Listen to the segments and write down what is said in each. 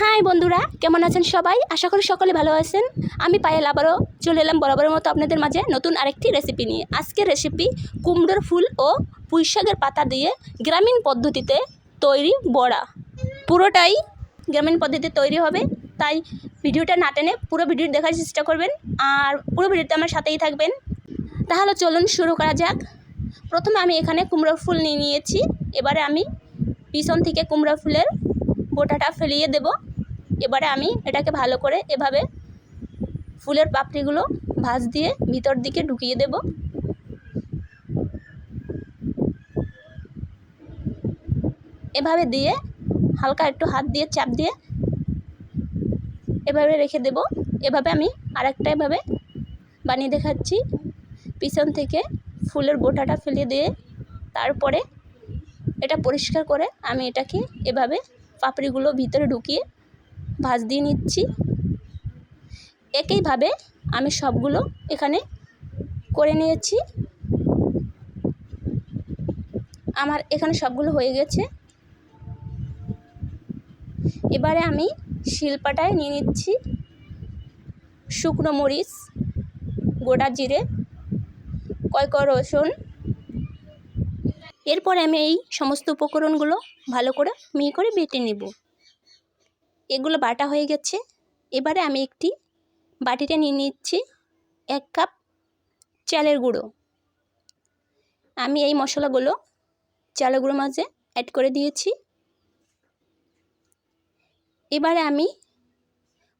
High বন্ধুরা, কেমন আছেন সবাই? আশা করি সকলে ভালো আছেন। আমি পায়েল আবারও চলে এলাম বরাবরের মতো আপনাদের মাঝে নতুন আরেকটি রেসিপি নিয়ে। আজকের রেসিপি কুমড়োর ফুল ও পুঁইশাকের পাতা দিয়ে গ্রামীণ পদ্ধতিতে তৈরি বড়া। পুরোটাই গ্রামীণ পদ্ধতিতে তৈরি হবে, তাই ভিডিওটা না টেনে পুরো ভিডিও দেখার চেষ্টা করবেন, আর পুরো ভিডিওতে আমার সাথেই থাকবেন। তাহলে চলুন শুরু করা যাক। প্রথমে আমি এখানে কুমড়োর ফুল নিয়ে নিয়েছি, এবারে আমি পিছন থেকে কুমড়ো ফুলের বোটাটা ফেলিয়ে দেব। এবারে আমি এটাকে ভালো করে এভাবে ফুলের পাপড়িগুলো ভাঁজ দিয়ে ভিতর দিকে ঢুকিয়ে দেব। এভাবে দিয়ে হালকা একটু হাত দিয়ে চাপ দিয়ে এভাবে রেখে দেব। এভাবে আমি আরেকটা এভাবে বানিয়ে দেখাচ্ছি। পিছন থেকে ফুলের বোটাটা ফেলে দিয়ে তারপরে এটা পরিষ্কার করে আমি এটাকে এভাবে পাপড়িগুলো ভিতরে ঢুকিয়ে ভাঁজ দিয়ে নিচ্ছি। একইভাবে আমি সবগুলো এখানে করে নিয়েছি। আমার এখানে সবগুলো হয়ে গেছে। এবারে আমি শিলপাটায় নিয়ে নিচ্ছি শুকনো মরিচ, গোটা জিরে কয়ক রসুন। এরপরে আমি এই সমস্ত উপকরণগুলো ভালো করে মিহি করে বেটে নেব। এগুলো বাটা হয়ে গেছে। এবারে আমি একটি বাটিতে নিয়ে নিচ্ছি এক কাপ চালের গুঁড়ো। আমি এই মশলাগুলো চালের গুঁড়ো মাঝে অ্যাড করে দিয়েছি। এবারে আমি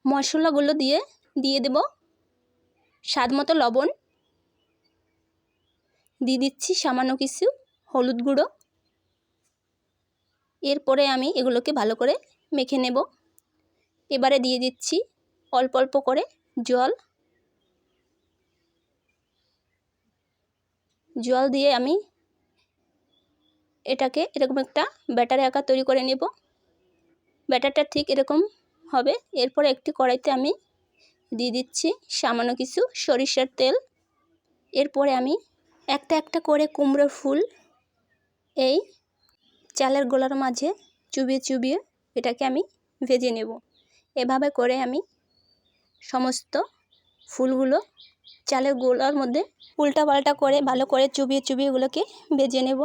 মশলাগুলো দিয়ে দিয়ে দেব স্বাদ মতো লবণ। দিয়ে দিচ্ছি সামান্য কিছু হলুদ গুঁড়ো। এরপরে আমি এগুলোকে ভালো করে মেখে নেব। এবারে দিয়ে দিচ্ছি অল্প অল্প করে জল। জল দিয়ে আমি এটাকে এরকম একটা ব্যাটারে আকার তৈরি করে নেব। ব্যাটারটা ঠিক এরকম হবে। এরপরে একটি কড়াইতে আমি দিয়ে দিচ্ছি সামান্য কিছু সরিষার তেল। এরপরে আমি একটা একটা করে কুমড়োর ফুল এই চালের গোলার মাঝে চুবিয়ে চুবিয়ে এটাকে আমি ভেজে নেব। এভাবে করে আমি সমস্ত ফুলগুলো চালের গোলার মধ্যে উল্টা পাল্টা করে ভালো করে চুবিয়ে চুবিয়ে এগুলোকে ভেজে নেব।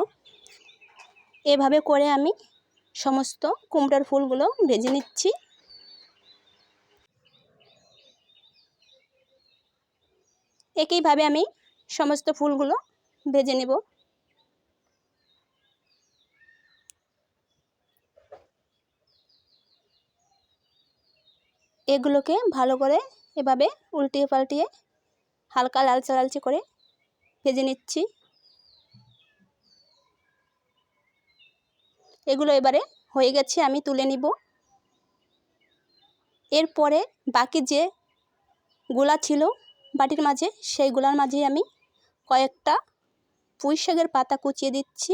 এভাবে করে আমি সমস্ত কুমড়ার ফুলগুলো ভেজে নিচ্ছি। একইভাবে আমি সমস্ত ফুলগুলো ভেজে নেব। এগুলোকে ভালো করে এভাবে উল্টিয়ে পাল্টিয়ে হালকা লালচে লালচে করে ভেজে নিচ্ছি। এগুলো এবারে হয়ে গেছে, আমি তুলে নিব। এরপরে বাকি যে গোলা ছিল বাটির মাঝে, সেই গোলার মাঝে আমি কয়েকটা পুঁই শাকের পাতা কুচিয়ে দিচ্ছি।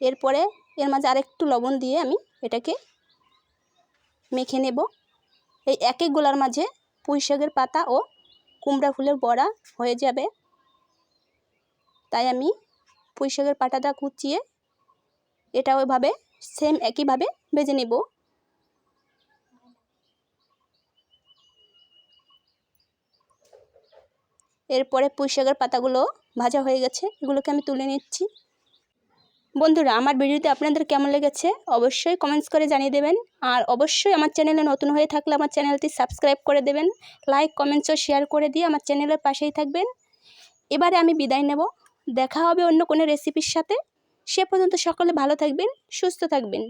এরপরে এর মাঝে আরেকটু লবণ দিয়ে আমি এটাকে মেখে নেব। এই এক এক গোলার মাঝে পুঁই শাকের পাতা ও কুমড়া ফুলের বড়া হয়ে যাবে। তাই আমি পুঁই শাকের পাতাটা কুচিয়ে এটা ওইভাবে সেম একইভাবে ভেজে নেব। এরপরে পুঁই শাকের পাতাগুলো ভাজা হয়ে গেছে, এগুলোকে আমি তুলে নিচ্ছি। বন্ধুরা, আমার ভিডিওতে আপনাদের কেমন লেগেছে অবশ্যই কমেন্টস করে জানিয়ে দেবেন। আর অবশ্যই আমার চ্যানেলে নতুন হয়ে থাকলে আমার চ্যানেলটি সাবস্ক্রাইব করে দেবেন। লাইক কমেন্টস ও শেয়ার করে দিয়ে আমার চ্যানেলের পাশেই থাকবেন। এবারে আমি বিদায় নেব। দেখা হবে অন্য কোনো রেসিপির সাথে। সে পর্যন্ত সকলে ভালো থাকবেন, সুস্থ থাকবেন।